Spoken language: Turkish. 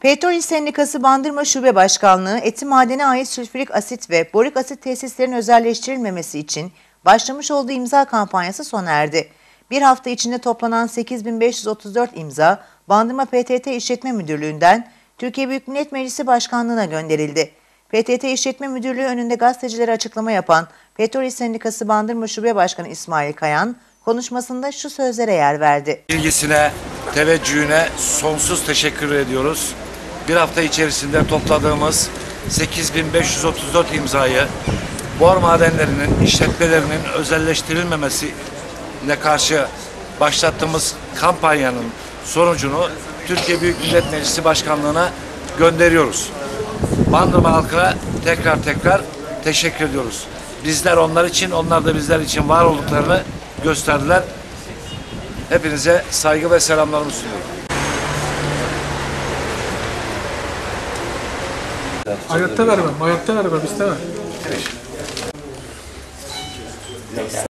Petrol Sendikası Bandırma Şube Başkanlığı eti madene ait sülfürik asit ve borik asit tesislerin özelleştirilmemesi için başlamış olduğu imza kampanyası sona erdi. Bir hafta içinde toplanan 8534 imza Bandırma PTT İşletme Müdürlüğü'nden Türkiye Büyük Millet Meclisi Başkanlığı'na gönderildi. PTT İşletme Müdürlüğü önünde gazetecilere açıklama yapan Petrol İş Sendikası Bandırma Şube Başkanı İsmail Kayan konuşmasında şu sözlere yer verdi. ilgisine, teveccühüne sonsuz teşekkür ediyoruz. Bir hafta içerisinde topladığımız 8534 imzayı bor madenlerinin, işletmelerinin özelleştirilmemesine karşı başlattığımız kampanyanın sonucunu Türkiye Büyük Millet Meclisi Başkanlığı'na gönderiyoruz. Bandırma halkına tekrar tekrar teşekkür ediyoruz. Bizler onlar için, onlar da bizler için var olduklarını gösterdiler. Hepinize saygı ve selamlarımı sunuyorum. Hayatta vermem, hayatta vermem istemem.